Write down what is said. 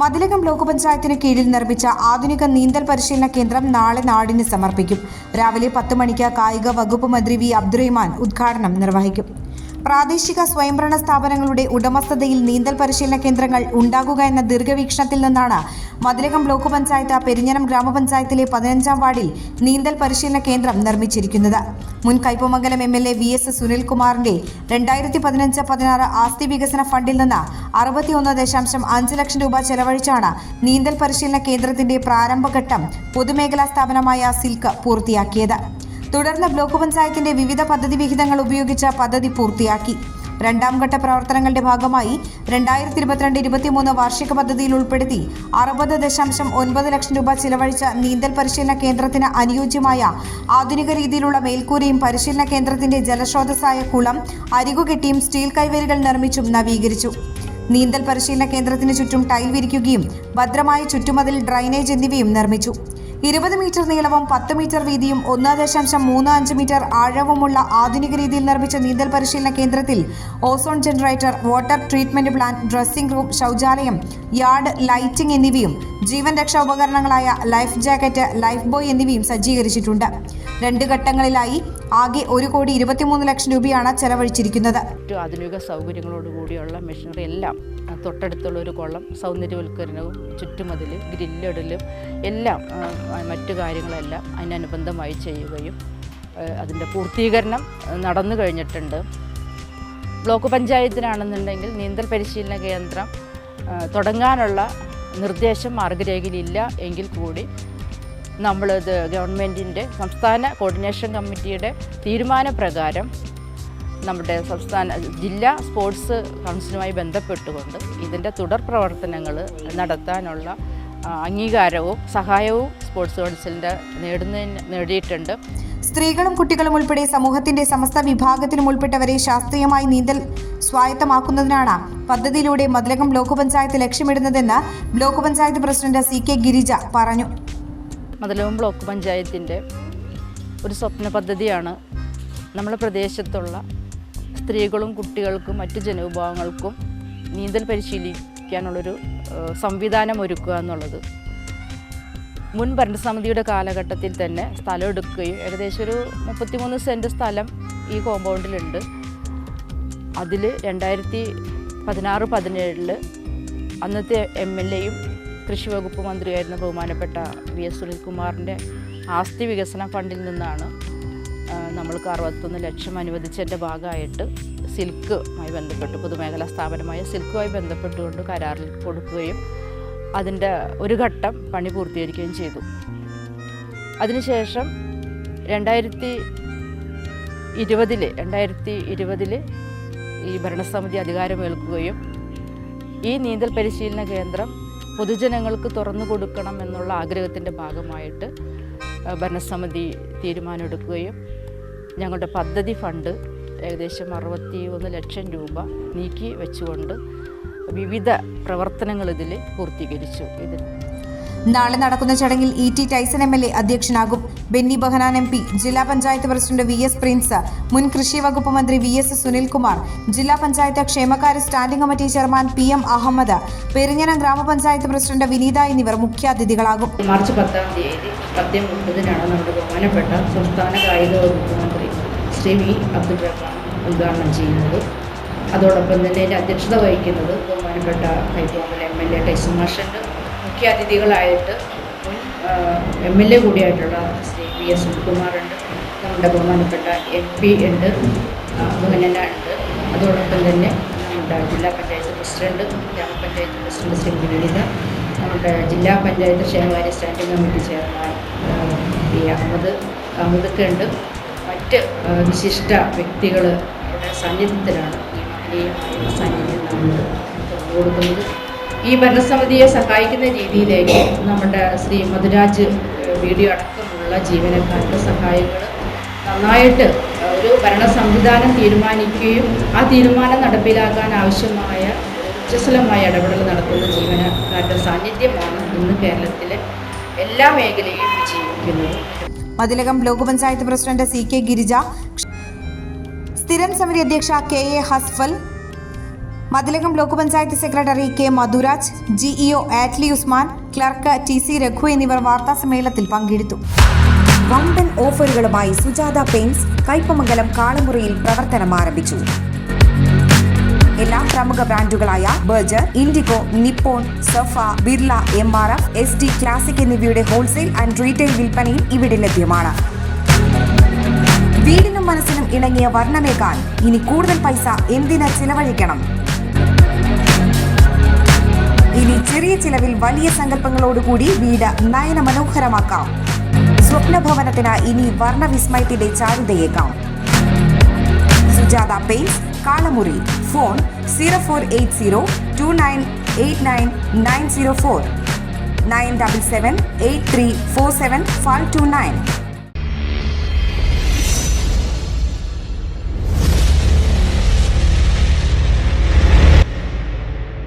Mathilakam block പഞ്ചായത്തിന് കീഴിൽ നിർമ്മിച്ച ആധുനിക നീന്തൽ പരിശീലന കേന്ദ്രം നാളെ നാടിന് സമർപ്പിക്കും. രാവിലെ പത്ത് മണിക്ക് കായിക വകുപ്പ് മന്ത്രി വി അബ്ദുറഹിമാൻ ഉദ്ഘാടനം നിർവഹിക്കും. പ്രാദേശിക സ്വയംഭരണ സ്ഥാപനങ്ങളുടെ ഉടമസ്ഥതയിൽ നീന്തൽ പരിശീലന കേന്ദ്രങ്ങൾ ഉണ്ടാകുക എന്ന ദീർഘവീക്ഷണത്തിൽ നിന്നാണ് മതിലകം ബ്ലോക്ക് പഞ്ചായത്ത് പെരിഞ്ഞനം ഗ്രാമപഞ്ചായത്തിലെ പതിനഞ്ചാം വാർഡിൽ നീന്തൽ പരിശീലന കേന്ദ്രം നിർമ്മിച്ചിരിക്കുന്നത്. മുൻ Kaipamangalam M L A V S സുനിൽകുമാറിന്റെ രണ്ടായിരത്തി പതിനഞ്ച് പതിനാറ് ആസ്തി വികസന ഫണ്ടിൽ നിന്ന് അറുപത്തിയൊന്ന് ദശാംശം അഞ്ച് ലക്ഷം രൂപ ചെലവഴിച്ചാണ് നീന്തൽ പരിശീലന കേന്ദ്രത്തിന്റെ പ്രാരംഭഘട്ടം പൊതുമേഖലാ സ്ഥാപനമായ സിൽക്ക് പൂർത്തിയാക്കിയത്. തുടർന്ന് ബ്ലോക്ക് പഞ്ചായത്തിന്റെ വിവിധ പദ്ധതി വിഹിതങ്ങൾ ഉപയോഗിച്ച പദ്ധതി പൂർത്തിയാക്കി. രണ്ടാം ഘട്ട പ്രവർത്തനങ്ങളുടെ ഭാഗമായി രണ്ടായിരത്തി ഇരുപത്തിരണ്ട് ഇരുപത്തിമൂന്ന് വാർഷിക പദ്ധതിയിൽ ഉൾപ്പെടുത്തി അറുപത് ദശാംശം ഒൻപത് ലക്ഷം രൂപ ചിലവഴിച്ച നീന്തൽ പരിശീലന കേന്ദ്രത്തിന് അനുയോജ്യമായ ആധുനിക രീതിയിലുള്ള മേൽക്കൂരയും പരിശീലന കേന്ദ്രത്തിന്റെ ജലസ്രോതസ്സായ കുളം അരികുകെട്ടിയും സ്റ്റീൽ കൈവരികൾ നിർമ്മിച്ചും നവീകരിച്ചു. നീന്തൽ പരിശീലന കേന്ദ്രത്തിന് ചുറ്റും ടൈൽ വിരിക്കുകയും ഭദ്രമായ ചുറ്റുമതിൽ ഡ്രൈനേജ് എന്നിവയും നിർമ്മിച്ചു. ഇരുപത് മീറ്റർ നീളവും പത്ത് മീറ്റർ വീതിയും ഒന്ന് ദശാംശം മൂന്ന് അഞ്ച് മീറ്റർ ആഴവുമുള്ള ആധുനിക രീതിയിൽ നിർമ്മിച്ച നീന്തൽ പരിശീലന കേന്ദ്രത്തിൽ ozone generator water treatment plant dressing room ശൗചാലയം യാർഡ് ലൈറ്റിംഗ് എന്നിവയും ജീവൻ രക്ഷാ ഉപകരണങ്ങളായ ലൈഫ് ജാക്കറ്റ് ലൈഫ് ബോയ് എന്നിവയും സജ്ജീകരിച്ചിട്ടുണ്ട്. രണ്ട് ഘട്ടങ്ങളിലായി ആകെ ഒരു കോടി ഇരുപത്തിമൂന്ന് ലക്ഷം രൂപയാണ് ചെലവഴിച്ചിരിക്കുന്നത്. ആധുനിക സൗകര്യങ്ങളോട് കൂടിയുള്ള മെഷീനറി എല്ലാം തൊട്ടടുത്തുള്ള ഒരു കൊള്ളം സൗന്ദര്യവൽക്കരണവും ചുറ്റുമതിൽ ഗ്രില്ലിടലും എല്ലാം മറ്റു കാര്യങ്ങളെല്ലാം അതിനനുബന്ധമായി ചെയ്യുകയും അതിന്റെ പൂർത്തീകരണം നടന്നു കഴിഞ്ഞിട്ടുണ്ട്. ബ്ലോക്ക് പഞ്ചായത്തിനാണെന്നുണ്ടെങ്കിൽ നീന്തൽ പരിശീലന കേന്ദ്രം തുടങ്ങാനുള്ള നിർദ്ദേശം മാർഗരേഖയിലില്ല എങ്കിൽ കൂടി നമ്മളിത് ഗവൺമെന്റിന്റെ സംസ്ഥാന കോർഡിനേഷൻ കമ്മിറ്റിയുടെ തീരുമാനപ്രകാരം നമ്മുടെ സംസ്ഥാന ജില്ലാ സ്പോർട്സ് കൗൺസിലുമായി ബന്ധപ്പെട്ടുകൊണ്ട് ഇതിന്റെ തുടർ പ്രവർത്തനങ്ങൾ നടത്താനുള്ള അംഗീകാരവും സഹായവും സ്പോർട്സ് കൗൺസിലിന്റെ നേടുന്നതിന് നേടിയിട്ടുണ്ട്. സ്ത്രീകളും കുട്ടികളും ഉൾപ്പെടെ സമൂഹത്തിന്റെ സമസ്ത വിഭാഗത്തിനും ഉൾപ്പെട്ടവരെ ശാസ്ത്രീയമായി നീന്തൽ സ്വായത്തമാക്കുന്നതിനാണ് പദ്ധതിയിലൂടെ മതിലകം ബ്ലോക്ക് പഞ്ചായത്ത് ലക്ഷ്യമിടുന്നതെന്ന് block panchayat president C K Girija പറഞ്ഞു. മതലവും ബ്ലോക്ക് പഞ്ചായത്തിന്റെ ഒരു സ്വപ്ന പദ്ധതിയാണ് നമ്മുടെ പ്രദേശത്തുള്ള സ്ത്രീകളും കുട്ടികൾക്കും മറ്റു ജനവിഭാഗങ്ങൾക്കും നീന്തൽ പരിശീലിക്കാനുള്ളൊരു സംവിധാനം ഒരുക്കുക എന്നുള്ളത്. മുൻ ഭരണസമിതിയുടെ കാലഘട്ടത്തിൽ തന്നെ സ്ഥലം എടുക്കുകയും ഏകദേശം ഒരു മുപ്പത്തിമൂന്ന് സെന്റ് സ്ഥലം ഈ കോമ്പൗണ്ടിലുണ്ട്. അതിൽ രണ്ടായിരത്തി പതിനാറ് പതിനേഴിൽ അന്നത്തെ എം എൽ എയും കൃഷി വകുപ്പ് മന്ത്രിയായിരുന്ന ബഹുമാനപ്പെട്ട വി എസ് സുനിൽകുമാറിന്റെ ആസ്തി വികസന ഫണ്ടിൽ നിന്നാണ് നമ്മൾക്ക് അറുപത്തൊന്ന് ലക്ഷം അനുവദിച്ചതിന്റെ ഭാഗമായിട്ട് സിൽക്കുമായി ബന്ധപ്പെട്ട് പൊതുമേഖലാ സ്ഥാപനമായ സിൽക്കുമായി ബന്ധപ്പെട്ടുകൊണ്ട് കരാറിൽ കൊടുക്കുകയും അതിന്റെ ഒരു ഘട്ടം പണി പൂർത്തീകരിക്കുകയും ചെയ്തു. അതിനുശേഷം രണ്ടായിരത്തി ഇരുപതിൽ രണ്ടായിരത്തി ഇരുപതിൽ ഈ ഭരണസമിതി അധികാരമേൽക്കുകയും ഈ നീന്തൽ പരിശീലന കേന്ദ്രം പൊതുജനങ്ങൾക്ക് തുറന്നു കൊടുക്കണം എന്നുള്ള ആഗ്രഹത്തിന്റെ ഭാഗമായിട്ട് ഭരണസമിതി തീരുമാനമെടുക്കുകയും ഞങ്ങളുടെ പദ്ധതി ഫണ്ട് ഏകദേശം അറുപത്തി ഒന്ന് ലക്ഷം രൂപ നീക്കി വെച്ചുകൊണ്ട് വിവിധ പ്രവർത്തനങ്ങൾ ഇതിൽ പൂർത്തീകരിച്ചു. ഇതിൽ നാളെ നടക്കുന്ന ചടങ്ങിൽ E T Tyson M L A അധ്യക്ഷനാകും. Benny Behanan M P ജില്ലാ panchayat president V S Prince മുൻ കൃഷി വകുപ്പ് മന്ത്രി വി എസ് സുനിൽകുമാർ ജില്ലാ പഞ്ചായത്ത് ക്ഷേമകാര്യ standing committee chairman P M Ahammed Perinjanam gramapanchayat president Vineetha എന്നിവർ മുഖ്യാതിഥികളാകും. മാർച്ച് പത്താം തീയതി മുപ്പതിനാണ് നമ്മുടെ ബഹുമാനപ്പെട്ട സംസ്ഥാന കായിക വകുപ്പ് മന്ത്രി ശ്രീ വി റഹ്മാൻ ഉദ്ഘാടനം ചെയ്യുന്നത്. അതോടൊപ്പം തന്നെ അതിന്റെ അധ്യക്ഷത വഹിക്കുന്നത് ബഹുമാനപ്പെട്ട കൈപ്പോങ്ങൽ എം എൽ എ ടൈസൺ മുഖ്യ അതിഥികളായിട്ട് എം എൽ എ കൂടിയായിട്ടുള്ള ശ്രീ വി എസ് സുനിൽകുമാറുണ്ട്. നമ്മുടെ ബഹുമാനപ്പെട്ട എം പി ഉണ്ട്. ആ, മുഹനന ഉണ്ട് അതോടൊപ്പം തന്നെ നമ്മുടെ ജില്ലാ പഞ്ചായത്ത് പ്രസിഡന്റ് ഗ്രാമപഞ്ചായത്ത് പ്രസിഡന്റ് ശ്രീ മുരളിത നമ്മുടെ ജില്ലാ പഞ്ചായത്ത് ക്ഷേമകാര്യ standing committee chairman P Ahammed അഹമ്മദൊക്കെ ഉണ്ട്. മറ്റ് വിശിഷ്ട വ്യക്തികൾ അവരുടെ സാന്നിധ്യത്തിലാണ് ഈ മഹനീയമായ സാന്നിധ്യം നമ്മൾ കൊടുക്കുന്നത് ഈ ഭരണസമിതിയെ സഹായിക്കുന്ന രീതിയിലേക്ക് നമ്മുടെ ശ്രീ മധുരാജ് വീഡിയോ അടക്കമുള്ള ജീവനക്കാരുടെ സഹായങ്ങൾ നന്നായിട്ട് ഒരു ഭരണ സംവിധാനം തീരുമാനിക്കുകയും ആ തീരുമാനം നടപ്പിലാക്കാൻ ആവശ്യമായ ഊർജസ്വലമായ ഇടപെടൽ നടത്തുന്ന ജീവനക്കാരുടെ സാന്നിധ്യമാണ് ഇന്ന് കേരളത്തിലെ എല്ലാ മേഖലയും വിജയിക്കുന്നത്. Mathilakam block panchayat president C K Girija സ്ഥിരം സമിതി അധ്യക്ഷ K A Hasfal Mathilakam block panchayat secretary K Madhuraj GEO Attli Usman clerk T C Raghu എന്നിവർ വാർത്താ സമ്മേളനത്തിൽ പങ്കെടുത്തു. വമ്പൻ ഓഫറുകളുമായി സുജാത പെയിന്റ്സ് കൈപ്പമംഗലം കാളമുറിയിൽ പ്രവർത്തനം ആരംഭിച്ചു. എല്ലാ പ്രമുഖ ബ്രാൻഡുകളായ ബർജർ ഇൻഡിഗോ നിപ്പോൺ സഫ Birla M R F S D classic എന്നിവയുടെ ഹോൾസെയിൽ ആൻഡ് റീറ്റെയിൽ വിൽപ്പനയും ഇവിടെ ലഭ്യമാണ്. വീടിനും മനസ്സിനും ഇണങ്ങിയ വർണമേകാൻ ഇനി കൂടുതൽ പൈസ എന്തിന് ചിലവഴിക്കണം? ഇനി ചെറിയ ചിലവിൽ വലിയ സങ്കല്പങ്ങളോടുകൂടി വീട് നയന മനോഹരമാക്കാം സ്വപ്ന ഭവനത്തിന് ഇനി വർണവിസ്മയത്തിന്റെ ചാരുതയേക്കാം. Sujatha paints Kalamuri. Phone zero four eight zero two nine eight nine nine zero four. Nine double seven eight three four seven five two nine.